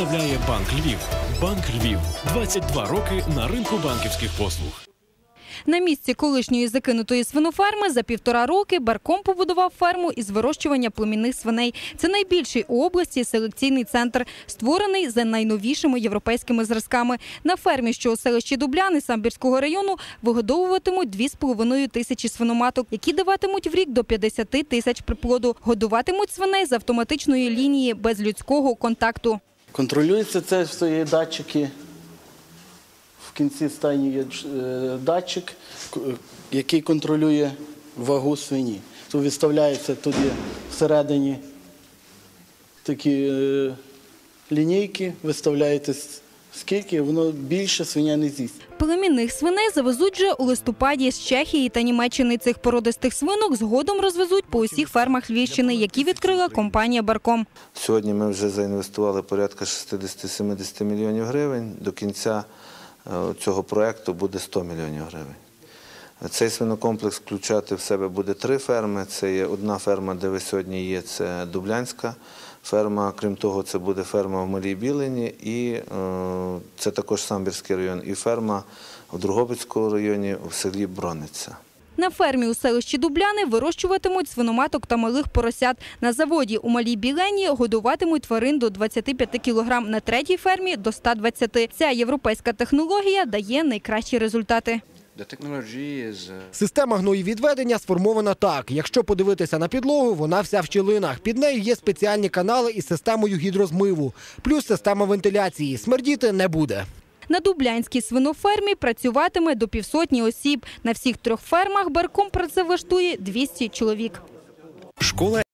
представляє Банк Львів. Банк Львів 22 роки на ринку банківських послуг. На місці колишньої закинутої свиноферми за півтора роки Барком побудував ферму із вирощування племінних свиней. Це найбільший у області селекційний центр, створений за найновішими європейськими зразками. На фермі, що у селищі Дубляни Самбірського району, вигодовуватимуть 2,5 тисячі свиноматок, які даватимуть в рік до 50 тисяч приплоду. Годуватимуть свиней з автоматичної лінії без людського контакту. Контролюється це все датчики. В кінці стайні є е, датчик, який контролює вагу свині. Тут виставляється, тут всередині такі е, лінійки, виставляєте с- скільки, воно більше свиня не з'їсть. Племінних свиней завезуть вже у листопаді з Чехії та Німеччини. Цих породистих свинок згодом розвезуть по усіх фермах Львівщини, які відкрила компанія Барком. Сьогодні ми вже заінвестували порядка 60-70 мільйонів гривень. До кінця е, цього проекту буде 100 мільйонів гривень. Цей свинокомплекс включати в себе буде три ферми. Це є одна ферма, де ви сьогодні є, це Дублянська ферма. Крім того, це буде ферма в Малій Білині, і е, це також Самбірський район, і ферма в Другобицькому районі в селі Брониця. На фермі у селищі Дубляни вирощуватимуть свиноматок та малих поросят. На заводі у Малій Білені годуватимуть тварин до 25 кілограм. На третій фермі – до 120. Ця європейська технологія дає найкращі результати. Система гноєвідведення сформована так. Якщо подивитися на підлогу, вона вся в щілинах. Під нею є спеціальні канали із системою гідрозмиву, плюс система вентиляції. Смердіти не буде. На Дублянській свинофермі працюватиме до півсотні осіб. На всіх трьох фермах Барком працевлаштує 200 чоловік. Школа